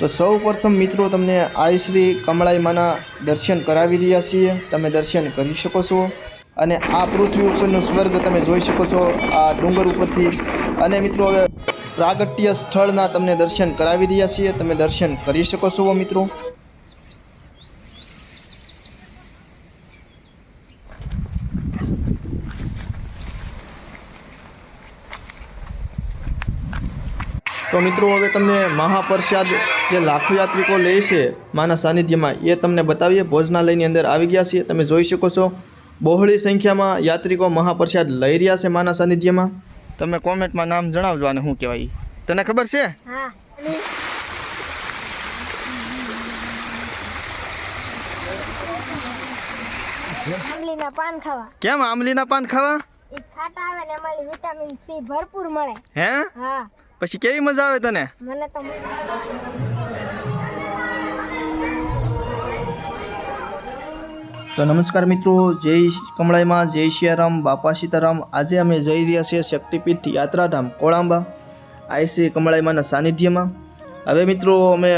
તો સૌ પ્રથમ મિત્રો તમને આઈ શ્રી કમળાઈ માના દર્શન કરાવી રહ્યા છીએ. તમે દર્શન કરી શકો છો. અને આ પૃથ્વી ઉપરનું સ્વર્ગ તમે જોઈ શકો છો, આ ડુંગર ઉપરથી. અને મિત્રો હવે પ્રાગટ્ય સ્થળના તમને દર્શન કરાવી રહ્યા છીએ. તમે દર્શન કરી શકો છો મિત્રો. તો મિત્રો હવે તમને મહાપ્રસાદ જે લાખો યાત્રિકો લે છે માના સાનિધ્યમાં એ તમને બતાવીએ. ભોજનાલયની અંદર આવી ગયા છીએ. તમે જોઈ શકો છો બહોળી સંખ્યામાં યાત્રિકો મહાપ્રસાદ લઈ રહ્યા છે માના સાનિધ્યમાં. તમે કોમેન્ટમાં નામ જણાવજો અને શું કહેવાય. તને ખબર છે? કેમ આમલીના પાન ખાવા? ખાટા આવે ને એમાં વિટામિન સી ભરપૂર મળે. હે? હા. પછી કેવી મજા આવે તને? મને તો તો નમસ્કાર મિત્રો જય કમળાઈમાં જય સિયારામ બાપા સીતારામ. આજે અમે જઈ રહ્યા છીએ શક્તિપીઠ યાત્રાધામ કોળાંબા આઈસી કમળાઈમાના સાનિધ્યમાં. હવે મિત્રો અમે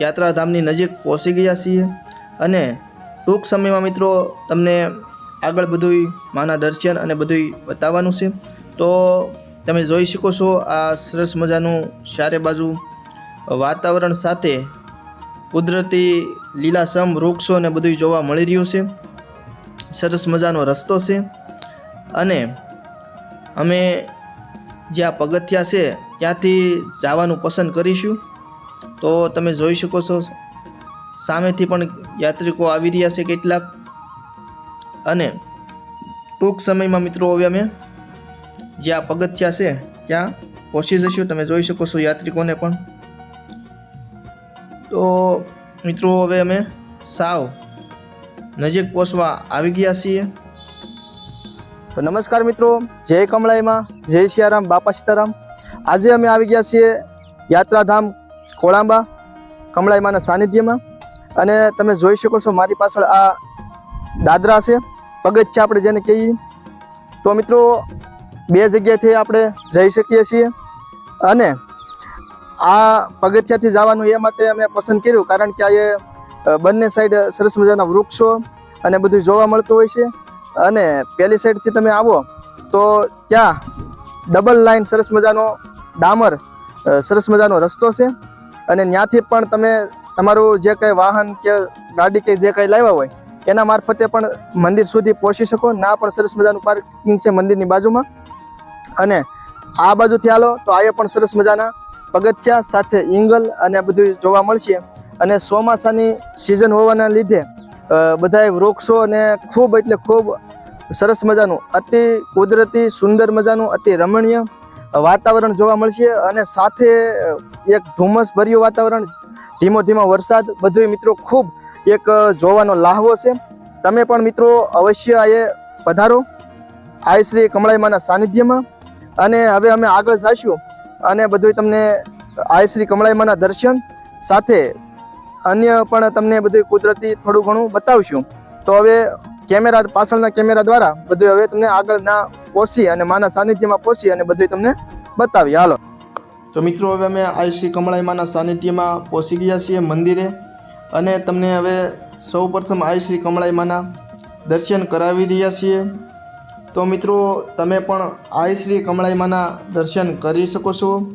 યાત્રાધામની નજીક પહોંચી ગયા છીએ અને ટૂંક સમયમાં મિત્રો તમને આગળ બધુંય માના દર્શન અને બધુંય બતાવવાનું છે. તો તમે જોઈ શકો છો આ સરસ મજાનું ચારે બાજુ વાતાવરણ સાથે કુદરતી લીલાસમ વૃક્ષો ને બધું જોવા મળી રહ્યું છે. સરસ મજાનો રસ્તો છે. અને અમે જ્યાં પગથિયા છે ત્યાંથી જવાનું પસંદ કરીશું. તો તમે જોઈ શકો છો, સામેથી પણ યાત્રિકો આવી રહ્યા છે કેટલાક. અને ટૂંક સમયમાં મિત્રો હવે અમે જ્યાં પગથિયા છે, ત્યાં પહોંચી જઈશું તમે જોઈ શકો છો યાત્રિકોને પણ. તો મિત્રો, હવે અમે સાવ નજીક પહોંચવા આવી ગયા છીએ. તો નમસ્કાર મિત્રો, જય કમળાઈમાં, જય સિયારામ, બાપા સીતારામ. આજે અમે આવી ગયા છીએ યાત્રાધામ કોળાંબા કમળાઈમાના સાનિધ્યમાં. અને તમે જોઈ શકો છો મારી પાછળ આ દાદરા છે, પગથિયા આપણે જેને કહીએ. તો મિત્રો બે જગ્યાથી આપણે જઈ શકીએ છીએ. અને આ પગથિયાથી જવાનું એ માટે અમે પસંદ કર્યું કારણ કે આ એ બંને સાઈડ સરસ મજાના વૃક્ષો અને બધું જોવા મળતું હોય છે. અને પેલી સાઈડથી તમે આવો તો ત્યાં ડબલ લાઈન સરસ મજાનો ડામર સરસ મજાનો રસ્તો છે. અને ત્યાંથી પણ તમે તમારું જે કંઈ વાહન કે ગાડી કે જે કંઈ લાવ્યા હોય, એના મારફતે પણ મંદિર સુધી પહોંચી શકો. ના પણ સરસ મજાનું પાર્કિંગ છે મંદિરની બાજુમાં. અને આ બાજુથી હાલો તો આયે પણ સરસ મજાના પગથિયા સાથે ઈંગલ અને બધું જોવા મળશે. અને ચોમાસાની સિઝન હોવાના લીધે અ, બધાય વૃક્ષો અને ખૂબ એટલે ખૂબ સરસ મજાનું અતિ કુદરતી સુંદર મજાનું અતિ રમણીય વાતાવરણ જોવા મળશે. અને સાથે એક ધુમ્મસ ભર્યું વાતાવરણ ધીમો ધીમો વરસાદ બધું મિત્રો ખૂબ એક જોવાનો લાહવો છે. તમે પણ મિત્રો અવશ્ય આયે પધારો. આય શ્રી કમળાઈમાના સાનિધ્યમાં. અને હવે અમે આગળ જઈશું અને બધું તમને આય શ્રી કમળાઈમાના દર્શન સાથે અન્ય પણ તમને બધું કુદરતી થોડું ઘણું બતાવશું. તો હવે કેમેરા પાછળના કેમેરા દ્વારા બધું હવે તમને આગળના પહોંચી અને માના સાનિધ્યમાં પહોંચી અને બધું તમને બતાવીએ. હાલો. તો મિત્રો, હવે અમે આય શ્રી કમળાઈમાંના સાનિધ્યમાં પહોંચી ગયા છીએ મંદિરે અને તમને હવે સૌ પ્રથમ આય શ્રી કમળાઈમાના દર્શન કરાવી રહ્યા છીએ. તો મિત્રો, તમે પણ આઈ શ્રી કમળાઈમાના દર્શન કરી શકો છો.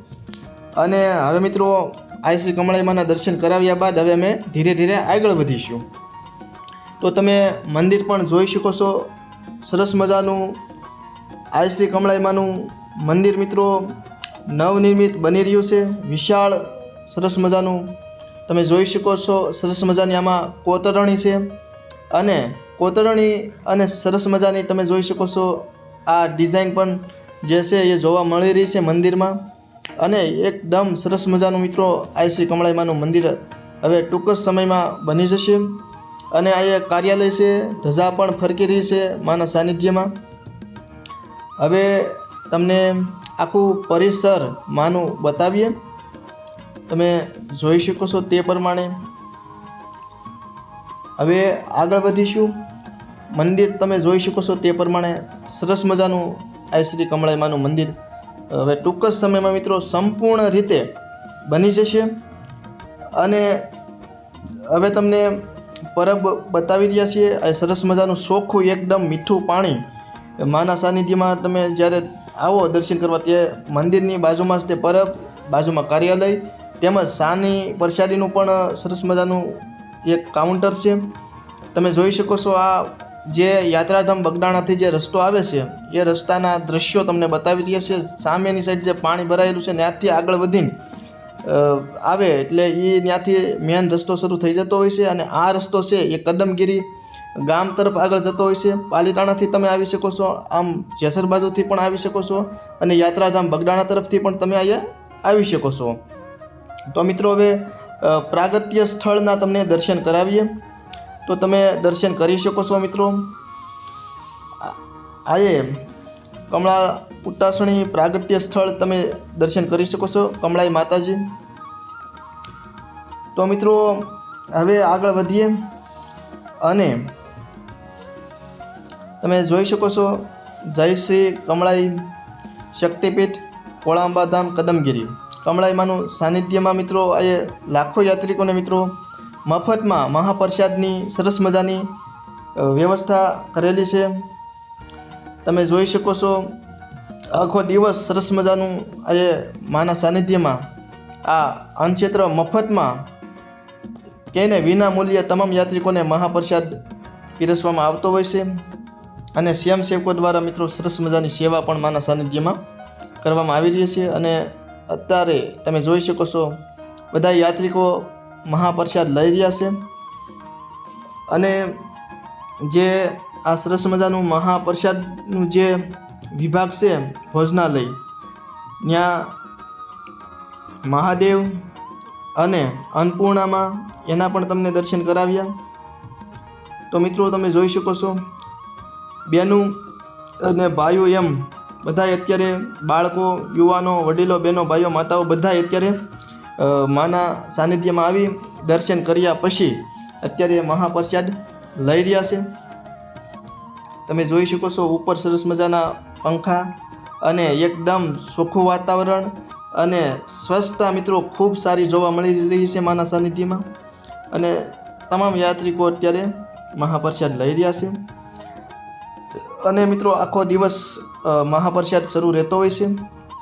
અને હવે મિત્રો, આઈ શ્રી કમળાઈમાના દર્શન કરાવ્યા બાદ હવે અમે ધીરે ધીરે આગળ વધીશું. તો તમે મંદિર પણ જોઈ શકો છો. સરસ મજાનું આઈ શ્રી કમળાઈમાનું મંદિર મિત્રો, નવનિર્મિત બની રહ્યું છે. વિશાળ, સરસ મજાનું. તમે જોઈ શકો છો, સરસ મજાની આમાં કોતરણી છે. અને કોતરણી અને સરસ મજાની તમે જોઈ શકો છો આ ડિઝાઇન પણ જે છે એ જોવા મળી રહી છે મંદિરમાં. અને એકદમ સરસ મજાનું મિત્રો આ શ્રી કમળાઈમાનું મંદિર હવે ટૂંક જ સમયમાં બની જશે. અને આ એક કાર્યાલય છે, ધજા પણ ફરકી રહી છે માના સાનિધ્યમાં. હવે તમને આખું પરિસર માનું બતાવીએ. તમે જોઈ શકો છો તે પ્રમાણે. હવે આગળ વધીશું. મંદિર તમે જોઈ શકો છો તે પ્રમાણે સરસ મજાનું આ શ્રી કમળાઈમાનું મંદિર. હવે ટૂંક જ સમયમાં મિત્રો સંપૂર્ણ રીતે બની જશે. અને હવે તમને પરબ બતાવી રહ્યા છીએ. આ સરસ મજાનું ચોખ્ખું એકદમ મીઠું પાણી. માના સાનિધ્યમાં તમે જ્યારે આવો દર્શન કરવા તે મંદિરની બાજુમાં જ તે પરબ, બાજુમાં કાર્યાલય, તેમજ સાની પ્રસાદીનું પણ સરસ મજાનું એક કાઉન્ટર છે. તમે જોઈ શકો છો આ જે યાત્રાધામ બગદાણાથી જે રસ્તો આવે છે, એ રસ્તાના દ્રશ્યો તમને બતાવી રહ્યા છે. સામેની સાઈડ જે પાણી ભરાયેલું છે, ત્યાંથી આગળ વધીને આવે એટલે એ ત્યાંથી મેન રસ્તો શરૂ થઈ જતો હોય છે અને આ રસ્તો છે એ કદમગીરી ગામ તરફ આગળ જતો હોય છે. પાલીતાણાથી તમે આવી શકો છો, આમ જેસર બાજુથી પણ આવી શકો છો અને યાત્રાધામ બગદાણા તરફથી પણ તમે અહીંયા આવી શકો છો. તો મિત્રો હવે પ્રાગત્ય સ્થળના તમને દર્શન કરાવીએ. તો તમે દર્શન કરી શકો છો, મિત્રો. આયે કમળા ઉતાસણી પ્રાગટ્ય સ્થળ તમે દર્શન કરી શકો છો, કમળાઈ માતાજી. તો મિત્રો, હવે આગળ વધીએ અને તમે જોઈ શકો છો, જય શ્રી કમળાઈ શક્તિપીઠ, કોળાંબાધામ, કદમગીરી. કમળાઈમાનું સાનિધ્યમાં, મિત્રો એ લાખો યાત્રિકોને, મિત્રો મફતમાં મહાપ્રસાદની સરસ મજાની વ્યવસ્થા કરેલી છે. તમે જોઈ શકો છો, આખો દિવસ સરસ મજાનું આજે માના સાનિધ્યમાં આ અન્નક્ષેત્ર મફતમાં કહીને વિના મૂલ્યે તમામ યાત્રિકોને મહાપ્રસાદ પીરસવામાં આવતો હોય છે. અને સ્વયંસેવકો દ્વારા મિત્રો સરસ મજાની સેવા પણ માના સાનિધ્યમાં કરવામાં આવી રહી છે. અને અત્યારે તમે જોઈ શકો છો, બધા યાત્રિકો મહાપ્રસાદ લઈ રહ્યા છે. અને જે આ સરસ મજાનું મહાપ્રસાદનું જે વિભાગ છે, ભોજનાલય, ત્યાં મહાદેવ અને અન્નપૂર્ણામાં એના પણ તમને દર્શન કરાવ્યા. તો મિત્રો, તમે જોઈ શકો છો, બેનું અને ભાઈઓ એમ, બધાય અત્યારે બાળકો, યુવાનો, વડીલો, બહેનો, ભાઈઓ, માતાઓ બધાય અત્યારે માના સાનિધ્યમાં આવી દર્શન કર્યા પછી અત્યારે મહાપ્રસાદ લઈ રહ્યા છે. તમે જોઈ શકો છો ઉપર સરસ મજાના પંખા અને એકદમ ચોખ્ખું વાતાવરણ અને સ્વચ્છતા મિત્રો ખૂબ સારી જોવા મળી રહી છે માના સાનિધ્યમાં. અને તમામ યાત્રિકો અત્યારે મહાપ્રસાદ લઈ રહ્યા છે. અને મિત્રો આખો દિવસ મહાપ્રસાદ શરૂ રહેતો હોય છે.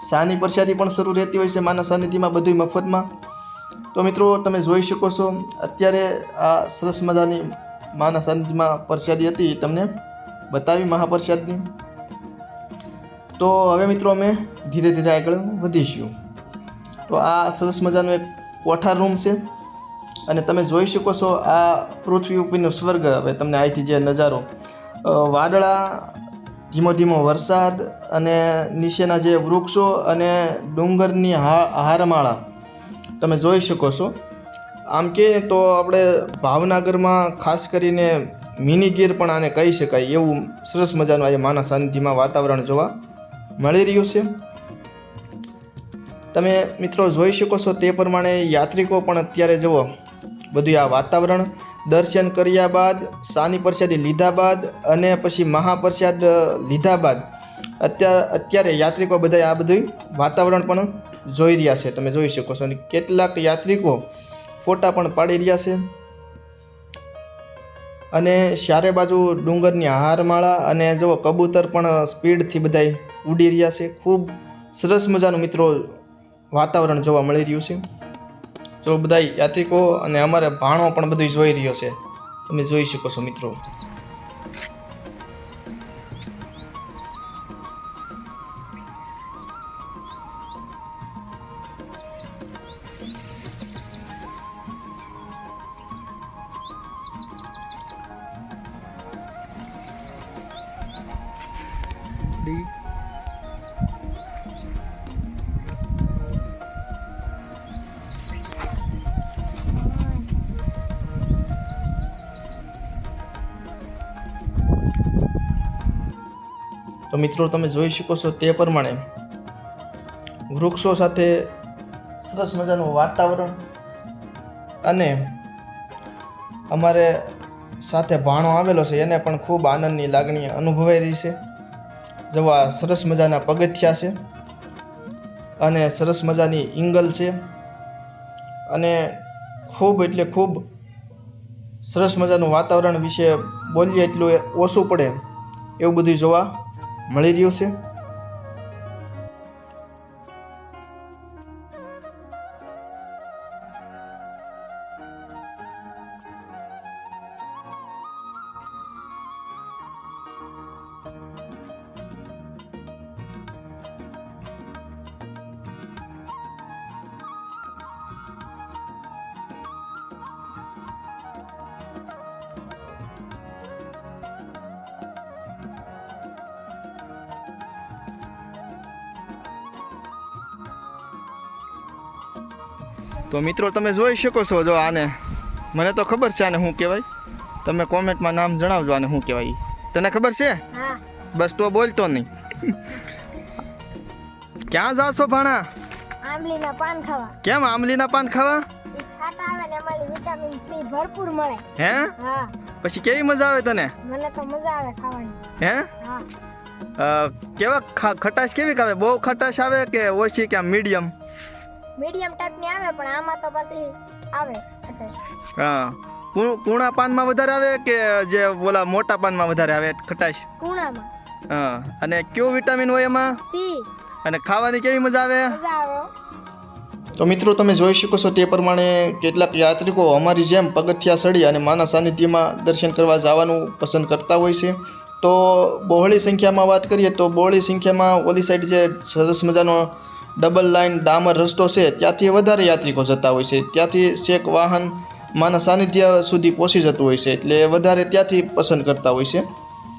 સાની પરસાદી પણ શરૂ રહેતી હોય છે માના સાનિધ્યમાં બધું મફતમાં. તો મિત્રો, તમે જોઈ શકો છો, અત્યારે આ સરસ મજાની માના સાનિધ્યમાં પરસાદી હતી તમને બતાવી મહાપ્રસાદની. તો હવે મિત્રો અમે ધીરે ધીરે આગળ વધીશું. તો આ સરસ મજાનો એક કોઠાર રૂમ છે. અને તમે જોઈ શકો છો આ પૃથ્વી ઉપરનો સ્વર્ગ હવે તમને અહીંથી જે નજારો. વાદળા ધીમો ધીમો વરસાદ અને નીચેના જે વૃક્ષો અને ડુંગરની હારમાળા, તમે જોઈ શકો છો. આમ કે તો આપણે ભાવનગરમાં ખાસ કરીને મિની ગીર પણ આને કહી શકાય એવું સરસ મજાનું આજે માના સાનિધ્યમાં વાતાવરણ જોવા મળી રહ્યું છે. તમે મિત્રો જોઈ શકો છો તે પ્રમાણે યાત્રિકો પણ અત્યારે જુઓ. બધું આ વાતાવરણ દર્શન કર્યા બાદ, સાની પ્રસાદી લીધા બાદ અને પછી મહાપ્રસાદ લીધા બાદ અત્યારે અત્યારે યાત્રિકો બધા આ બધું વાતાવરણ પણ જોઈ રહ્યા છે. તમે જોઈ શકો છો અને કેટલાક યાત્રિકો ફોટા પણ પાડી રહ્યા છે. અને ચારે બાજુ ડુંગરની હારમાળા અને જો કબૂતર પણ સ્પીડથી બધાય ઉડી રહ્યા છે. ખૂબ સરસ મજાનું મિત્રો વાતાવરણ જોવા મળી રહ્યું છે. જો બધા યાત્રિકો અને અમારે ભાણો પણ બધું જોઈ રહ્યો છે. તમે જોઈ શકો છો મિત્રો. મિત્રો તમે જોઈ શકો છો તે પ્રમાણે વૃક્ષો સાથે સરસ મજાનું વાતાવરણ અને અમારે સાથે ભાણો આવેલો છે, એને પણ ખૂબ આનંદની લાગણી અનુભવાઈ રહી છે. જેવા સરસ મજાના પગથિયા છે અને સરસ મજાની ઇંગલ છે અને ખૂબ એટલે ખૂબ સરસ મજાનું વાતાવરણ વિશે બોલીએ એટલું ઓછું પડે એવું બધું જોવા મળી રહ્યું છે. તો મિત્રો તમે જોઈ શકો છો જો આને. મને તો ખબર છે આને શું કહેવાય. તમે કોમેન્ટમાં નામ જણાવજો આને શું કહેવાય. તને ખબર છે? બસ તો બોલતો નહીં. ક્યાં જાવ છો ભાણા પાન ખાવા. કેમ આમલીના પાન ખાવા? વિટામિન સી ભરપૂર મળે. હે? હા. પછી કેવી મજા આવે તને? મને તો મજા આવે ખાવાની. હે? હા. કેવા ખટાશ કેવી આવે બહુ ખટાશ આવે કે ઓછી કે મીડિયમ? મીડિયમ ટાઈપની આવે પણ આમાં તો પછી આવે હા. કુણા પૂણા પાનમાં વધારે આવે કે જે ઓલા મોટા પાનમાં વધારે આવે ખટાશ? કુણામાં. હા. અને કયું વિટામિન હોય એમાં? સી. અને ખાવાની કેવી મજા આવે? મજા આવે. તો મિત્રો તમે જોઈ શકો છો તે પ્રમાણે કેટલાક યાત્રિકો અમારી જેમ પગથિયા સડી અને માના સાનિધ્યમાં દર્શન કરવા જવાનું પસંદ કરતા હોય છે. તો બહોળી સંખ્યામાં વાત કરીએ તો બહોળી સંખ્યામાં ઓલી સાઈડ જે સરસ મજાનો ડબલ લાઇન ડામર રસ્તો છે ત્યાંથી વધારે યાત્રિકો જતા હોય છે. ત્યાંથી છેક વાહન માના સાનિધ્ય સુધી પહોંચી જતું હોય છે એટલે વધારે ત્યાંથી પસંદ કરતા હોય છે.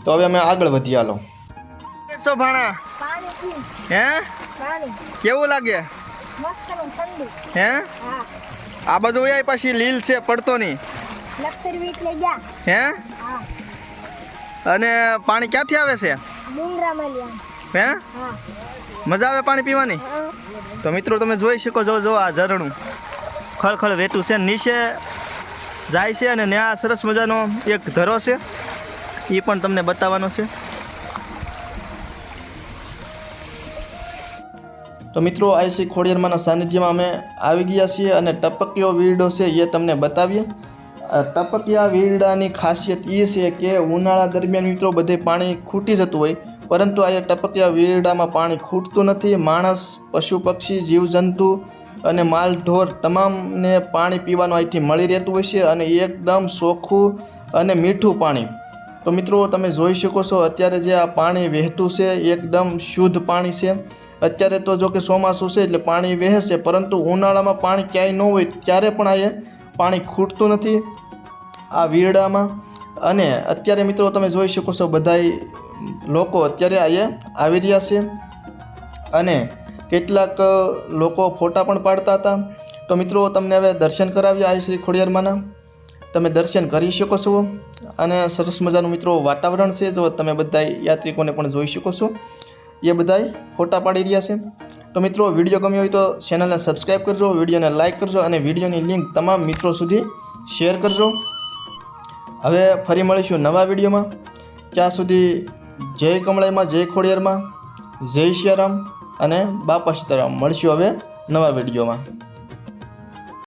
તો હવે અમે આગળ વધી હાલો. ભાણા. હે? કેવું લાગે? મસ્ત હે? આ બાજુ યાય પાછી લીલ છે પડતો નહીં. લખતર વીટ લઈ ગયા હે? અને પાણી ક્યાંથી આવે છે? હા. મજા આવે પાણી પીવાની? તો મિત્રો, તમે જોઈ શકો છો, જો આ ઝરણું ખળખળ વેતું છે, નીચે જાય છે અને ત્યાં સરસ મજાનો એક ધરો છે. એ પણ તમને બતાવવાનો છે. તો મિત્રો, આઈસી ખોડિયારમાંના સાનિધ્યમાં અમે આવી ગયા છીએ અને ટપકીઓ વીરડો છે એ તમને બતાવીએ. ટપકિયા વીરડાની ખાસિયત એ છે કે ઉનાળા દરમિયાન મિત્રો બધે પાણી ખૂટી જતું હોય પરંતુ આ ટપકિયા વીરડામાં પાણી ખૂટતું નથી, માણસ, પશુ, પક્ષી જીવજંતુ અને માલ ઢોર તમામને પાણી પીવાનું અહીંથી મળી રહેતું હોય છે અને એકદમ ચોખ્ખું અને મીઠું પાણી. તો મિત્રો, તમે જોઈ શકો છો, અત્યારે જે આ પાણી વહેતું છે, એકદમ શુદ્ધ પાણી છે. અત્યારે તો જો કે ચોમાસું છે એટલે પાણી વહે છે પરંતુ ઉનાળામાં પાણી ક્યાંય ન હોય ત્યારે પણ આ પાણી ખૂટતું નથી આ વીરડામાં. અને અત્યારે મિત્રો, તમે જોઈ શકો છો, બધાય લોકો અત્યારે અહીંયા આવી રહ્યા છે અને કેટલાક લોકો ફોટા પણ પાડતા હતા. તો મિત્રો, તમને હવે દર્શન કરાવ્યા આ શ્રી ખોડિયારમાંના. તમે દર્શન કરી શકો છો અને સરસ મજાનું મિત્રો વાતાવરણ છે. જો તમે બધા યાત્રિકોને પણ જોઈ શકો છો, એ બધાય ફોટા પાડી રહ્યા છે. તો મિત્રો, વીડિયો ગમ્યો હોય તો ચેનલને સબસ્ક્રાઈબ કરજો, વિડીયોને લાઇક કરજો અને વિડીયોની લિંક તમામ મિત્રો સુધી શેર કરજો. હવે ફરી મળીશું નવા વિડીયોમાં. ત્યાં સુધી જય કમળાઈમાં જય ખોડિયારમાં જય શિયારામ અને બાપા સીતારામ. મળશું હવે નવા વિડીયોમાં.